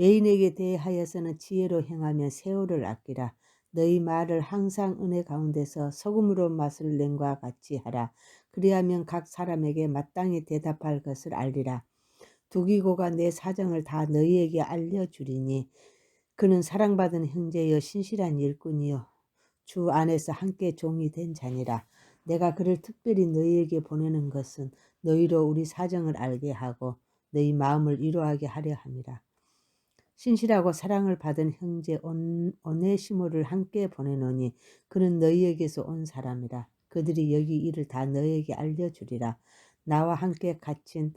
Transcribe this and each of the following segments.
외인에게 대하여서는 지혜로 행하며 세월을 아끼라. 너희 말을 항상 은혜 가운데서 소금으로 맛을 낸과 같이 하라. 그리하면 각 사람에게 마땅히 대답할 것을 알리라. 두기고가 내 사정을 다 너희에게 알려주리니 그는 사랑받은 형제여 신실한 일꾼이요 주 안에서 함께 종이 된 자니라. 내가 그를 특별히 너희에게 보내는 것은 너희로 우리 사정을 알게 하고 너희 마음을 위로하게 하려 함이라. 신실하고 사랑을 받은 형제 온, 오네시모를 함께 보내노니 그는 너희에게서 온 사람이라. 그들이 여기 일을 다 너희에게 알려주리라. 나와 함께 갇힌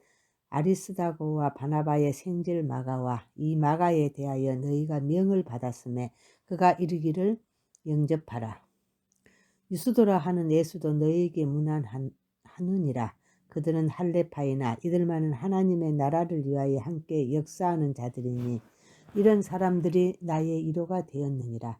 아리스다고와 바나바의 생질 마가와 이 마가에 대하여 너희가 명을 받았음에 그가 이르기를 영접하라. 유수도라 하는 예수도 너희에게 무난하느니라. 그들은 할레파이나 이들만은 하나님의 나라를 위하여 함께 역사하는 자들이니 이런 사람들이 나의 위로가 되었느니라.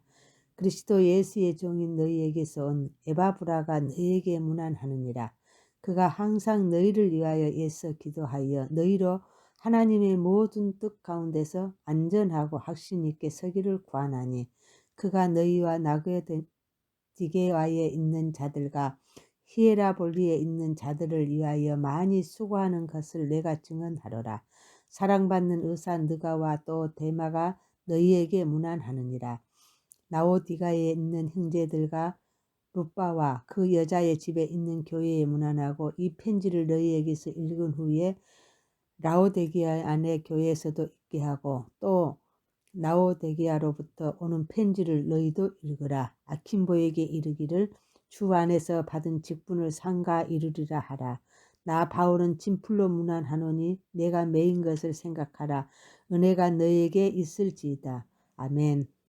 그리스도 예수의 종인 너희에게서 온 에바브라가 너희에게 문안하느니라. 그가 항상 너희를 위하여 애써 기도하여 너희로 하나님의 모든 뜻 가운데서 안전하고 확신 있게 서기를 구하나니 그가 너희와 나그디게와에 있는 자들과 히에라볼리에 있는 자들을 위하여 많이 수고하는 것을 내가 증언하노라. 사랑받는 의사 느가와 또 대마가 너희에게 문안하느니라. 나오디가에 있는 형제들과 루빠와 그 여자의 집에 있는 교회에 문안하고 이 편지를 너희에게서 읽은 후에 라오데기아 안에 교회에서도 있게 하고 또 나오데기아로부터 오는 편지를 너희도 읽으라. 아킨보에게 이르기를 주 안에서 받은 직분을 상가 이르리라 하라. 나 바울은 진풀로 문안하노니 내가 매인 것을 생각하라. 은혜가 너에게 있을지이다. 아멘.